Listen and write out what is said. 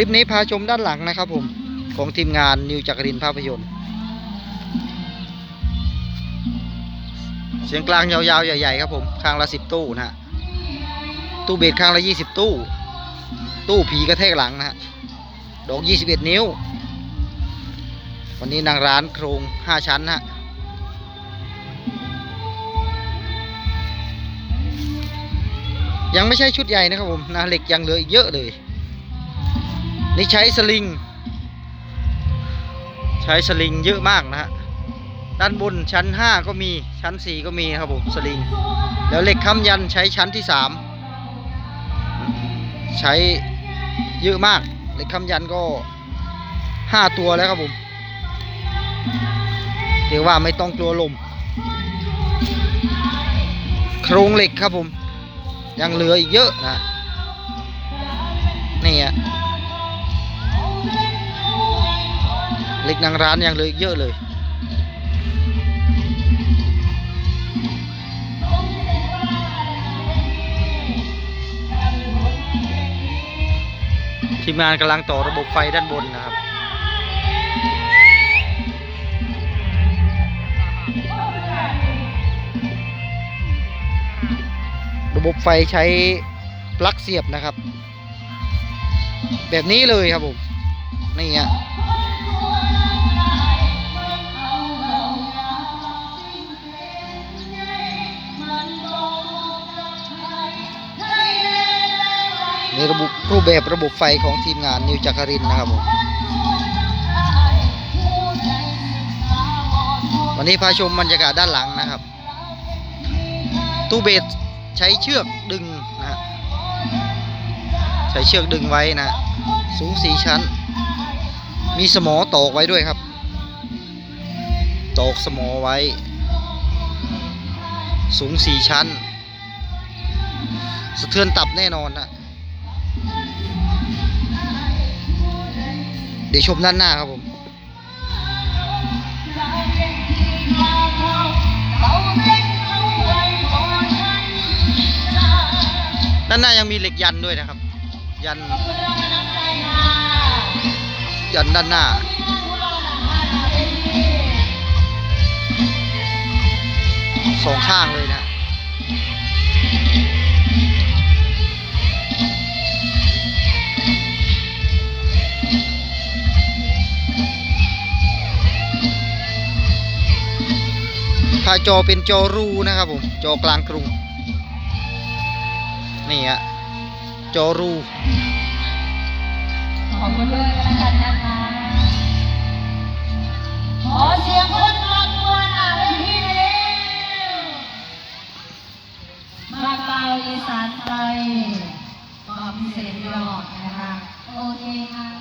ลิปนี้พาชมด้านหลังนะครับผม ของทีมงานนิวจักรินภาพยนตร์ เสียงกลางยาวๆ ใหญ่ๆ ครับผม ข้างละสิบตู้นะฮะ ตู้เบสข้างละยี่สิบตู้ ตู้ผีกระแทกหลังนะฮะ ดอกยี่สิบเอ็ดนิ้ว วันนี้นางร้านโครงห้าชั้นนะฮะยังไม่ใช่ชุดใหญ่นะครับผมนะเหล็กยังเหลืออีกเยอะเลย นี่ใช้สลิง ใช้สลิงเยอะมากนะฮะ ด้านบนชั้น 5 ก็มีชั้น 4 ก็มีครับผมสลิง แล้วเหล็กค้ำยันใช้ชั้นที่ 3 ใช้เยอะมาก เหล็กค้ำยันก็ 5 ตัวแล้วครับผมเรียกว่าไม่ต้องกลัวลม โครงเหล็กครับผม ยังเหลืออีกเยอะนะนี่อะ เหล็กนางร้านยังเหลืออีกเยอะเลยทีมงานกำลังต่อระบบไฟด้านบนนะครับ ระบบไฟใช้ปลั๊กเสียบนะครับ แบบนี้เลยครับผม นี่ฮะนี่ระบบรูปแบบระบบไฟของทีมงานนิวจักรินนะครับผมวันนี้พาชมบรรยากาศด้านหลังนะครับ ตู้เบสใช้เชือกดึงนะฮะใช้เชือกดึงไว้นะ สูงสีชั้น มีสมอตอกไว้ด้วยครับ ตอกสมอไว้ สูงสี่ชั้น สะเทือนตับแน่นอนนะเดี๋ยวชมด้านหน้าครับผมด้านหน้ายังมีเหล็กยันด้วยนะครับ ยัน ยันด้านหน้า สองข้างเลยนะพาจอเป็นจอรูนะครับผม จอกลางกรุง นี่ฮะจอรู ขอบคุณด้วยกันแล้วกันนะคะขอเสียงคนรักตัวหน่าเวทีเร็วมาเกาอีสานไทยความพิเศษยอดนะคะ โอเคค่ะ